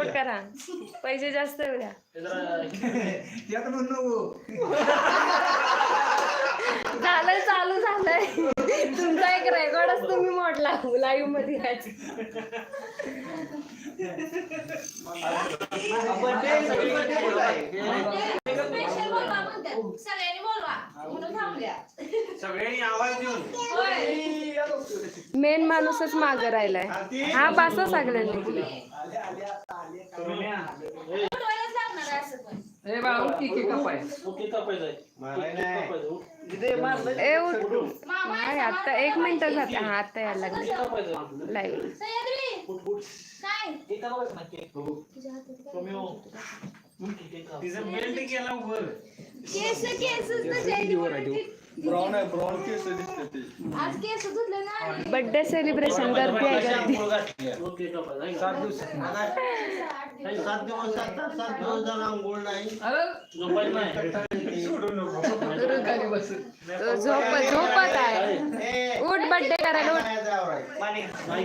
Support करा. पैसे जास्त येऊ द्या. झालंय चालू झालंय. तुमचा एक रेकॉर्डच तुम्ही मोडला. लाईव्हमध्ये यायचं. सगळ्यांनी बोलवा. म्हणून थांबल्या सगळ्यांनी आवाज देऊन. मेन माणूसच मागं राहिलाय. हा पासा सगळ्यांनी. आता एक मिनिट जाते. हा आता यायला लागले. लाईव्ह. ब्राऊन आहे ब्राऊन केस दिसते ते. आज केस धुतले ना बर्थडे सेलिब्रेशन गर्दी आहे गर्दी. सात दिवस सात दिवस सात सात दिवस आंघोळ नाही. तो झोप झोपत आहे. उठ बर्थडे करायला उठ. हा,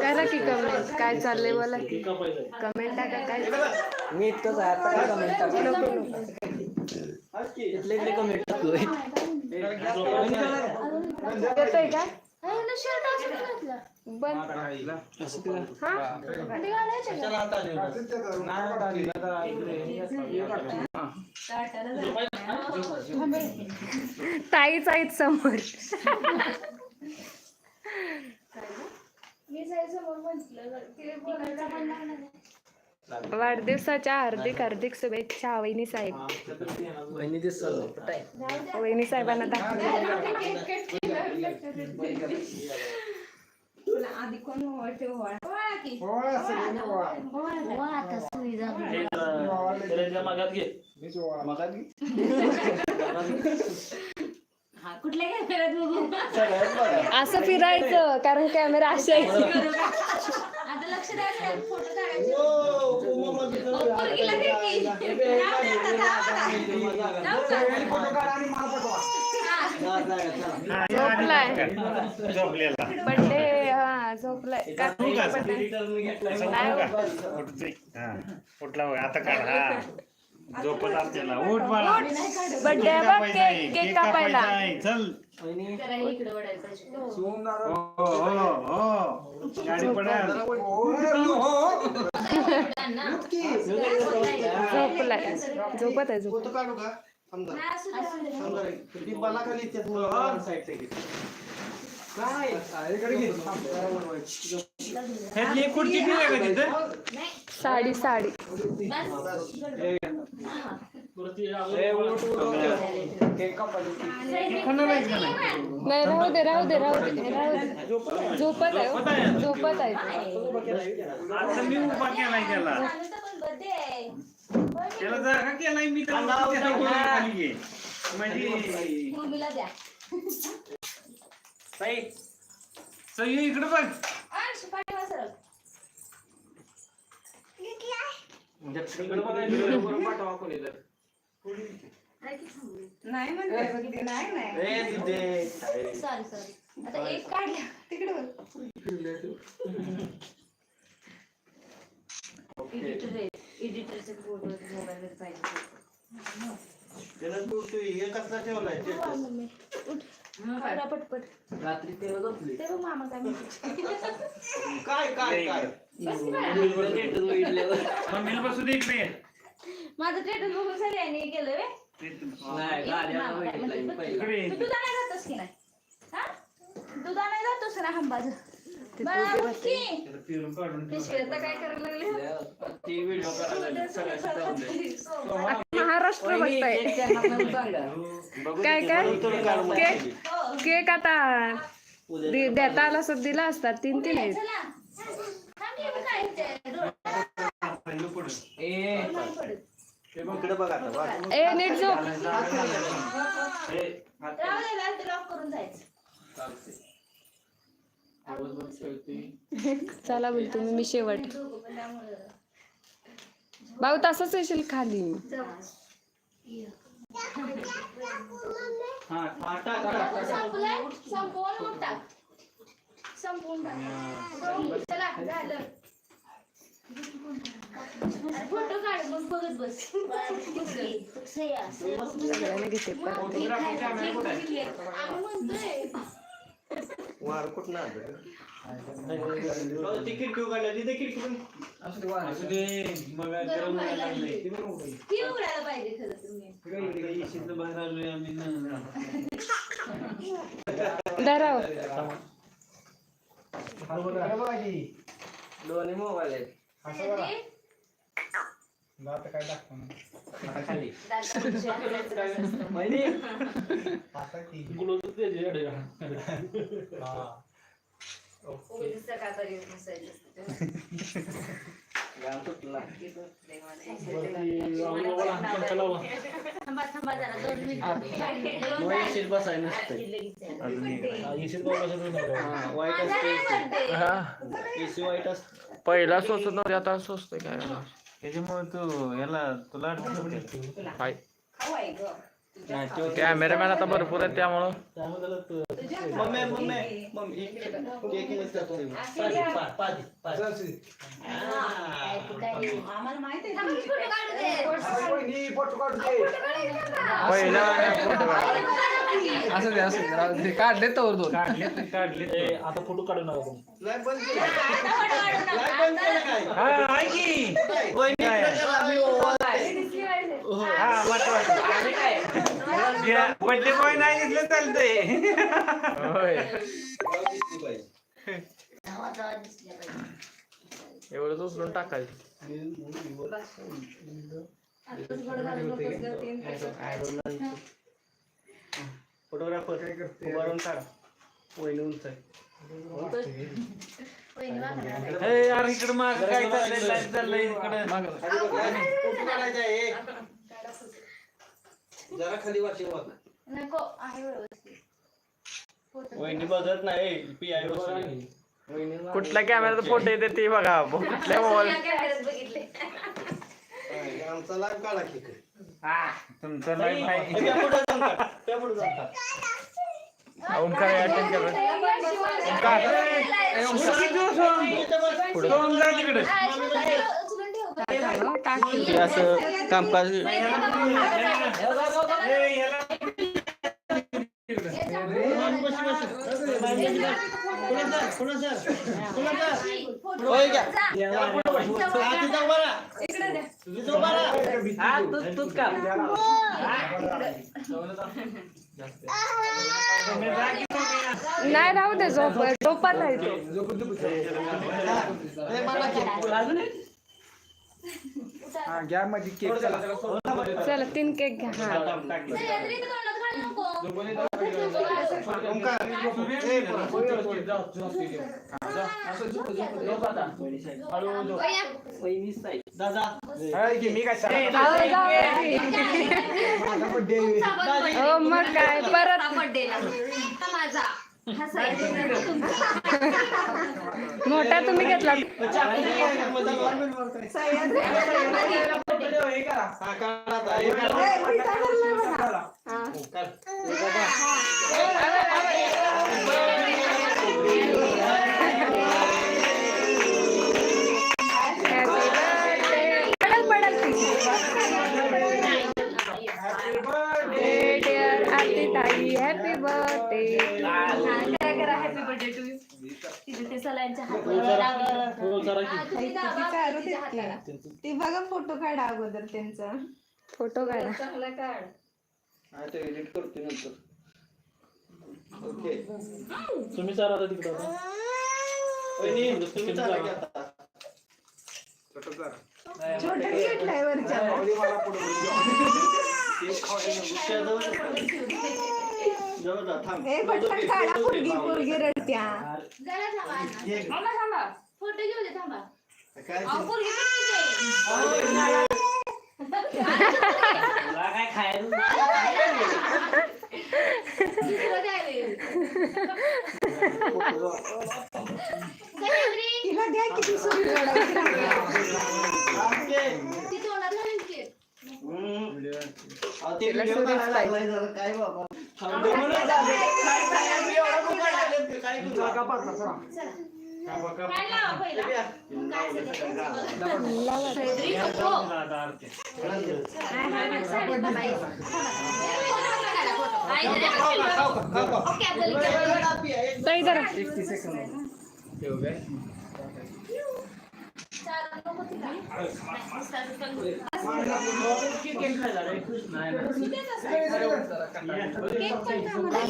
करा की कमेंट काय चाललंय बोला. की कमेंट टाका काय मी इतकंच आहे आता काय कमेंट टाकू. नको नको इथले इथले कमेंट टाकतोय. येतोय का बंद हा घालायचं का? ताईच आहेत समोर मी जायचं मग म्हटलं ते बोलायचं पण नाही. वाढदिवसाच्या हार्दिक हार्दिक शुभेच्छा वहिनी साहेब. वहिनी साहेबांना असं फिरायचं कारण कॅमेरा असे आहे. आता लक्ष द्यायचं फोटो झोपलाय बर्थडे हा झोपलाय का- नाही हो. उठते हा उठला होय आता काढ हा झोपत उठ बाळा. बघ आहे, केक केक कापायला. आहे, चल. शिवून हो हो. हो गाडी पडेल. त्यांना. झोपलाय. झोपत आहे झोप काय? ठेवू का तिथं? साडी साडी बस. केक कापायला नाही राहू दे राहू दे राहू दे राहू दे झोपत आहे हो. झोपत आहे तो. आता मी उभा केलाय त्याला केलाय मी म्हणजे द्या साई सई इकडे बघ नाही म्हणते बघितली. नाही नाही. सॉरी सॉरी आता एक काढल्या तिकडे एडिटर एडिटरचे मोबाईल पाहिजे. हे ठेवलाय? काढा पटपट. रात्री तेव्हा झोपली. ते बघ मामा काय म्हणते काय काय काय? मम्मीला बसू दे इकडे. माझं स्टेटस बघून सगळ्यांनी केलं वे नाही गाड्या बघितलं पहिलं. इकडे. तू दुधा नाही जातोस की नाही? हा? दुधा नाही जातोस ना हंबाज. की. त्याला काढून ठेव. पिशवी आता काय करायला लागले? ती व्हिडिओ करायला सगळ्यात महाराष्ट्र बघताय. काय काय? केक केक आता दे- देता आला असत दिला असता तीन तीन आहेत. ए नीट झोप. चला बोलतो मी मी शेवट. भाऊ तसंच येशील खाली. मग बघत बस. सगळ्यांना घेते वार कुठं तिकीट घेऊ काढलं तिथे असू मग गरम व्हायला लागले. ती उघडायला पाहिजे खरं तुम्ही. इशीतनं बाहेर आलोय आम्ही ना. धराव. दोन्ही मोबाईल आहेत. त्याचे आता खाली. माहिती हा, वाईट असते एसी वाईट असते पहिला सोचत नव्हते आता सोचतोय काय? त्याच्यामुळे तू याला तुला तो- कॅमेरामॅन आता भरपूर आहेत त्यामुळं. Mummy mummy mummy. केक नसतात आम्हाला माहिती आहे फोटो काढू दे पहिला फोटो असं दे असं दे. काढले तर दोन. काढले काढले आता फोटो काढू नका कोण लाइट बंद केलं. लाइट बंद केलं काय? हा आहे की वहिनी इकडे चला, आम्ही ओवाळते. हा वाट बड्डे बॉय नाही घेतलं चालतंय. होय. एवढंच उचलून टाकायचं. फोटोग्राफर उभारून काढा. वहिनी उंच आहे ए, यार इकडे माग काय चाललंय? लाइट चाललंय इकडे. जरा खाली वाचव नको आहे व्यवस्थित. वहिनी बघत नाही पी आय कुठल्या कॅमेऱ्यात फोटो येते ते बघा कुठल्या मोबाईल आमचा लाईव्ह काढा की तुमचं लाईफ आहे. त्या पुढे जाऊन काढ त्या पुढे जाऊन काढ. ओंकार अटेंड करत सोहम जा तिकडे हे असं कामकाज नाही राहू दे झोप झोपत आहे हे मला की. चला. तीन केक घ्या. हा. अहो, जाऊ दे. हो मग काय परत. माझा. मोठा तुम्ही घेतला. ते सलांच्या हाताला. ती बघा फोटो काढा अगोदर त्यांचा. फोटो काढा. चांगला काढ. हा, edit करतो नंतर. ओके. तुम्ही चार आता तिकडं वहिनी, तुम्ही चला की आता. छोटा घेतलाय वरच्या जवळ जा, थांब. हे पटकन काढा पोरगी पोरगी रडत्या जरा थांबा हे, थांबा थांबा फोटो घेऊ दे थांबा काय अहो, ते? पोरगी पण तिथे. तुला काय खायला दुसरं द्यावे. गजबरी, तिला द्या किती सुरू रडायची ओके. ती तोंडात घालीन की. हम्म. अहो, ते तिला video सुरेश काढायला पाहिजे. लागलाय जरा, काय बाबा. काय- काय- मी एवढा पण काढायला, काय करू? चला काय लावा पहिला? मग काय असेल ते? करायचं. या जाऊन जा आता आरती. ओके, आपल्याला केलं. ताई जरा. एकतीस सेकंद ठेव काय चार नको तिला. केक खायला रे नाही नाही. केक पण खा म्हणा.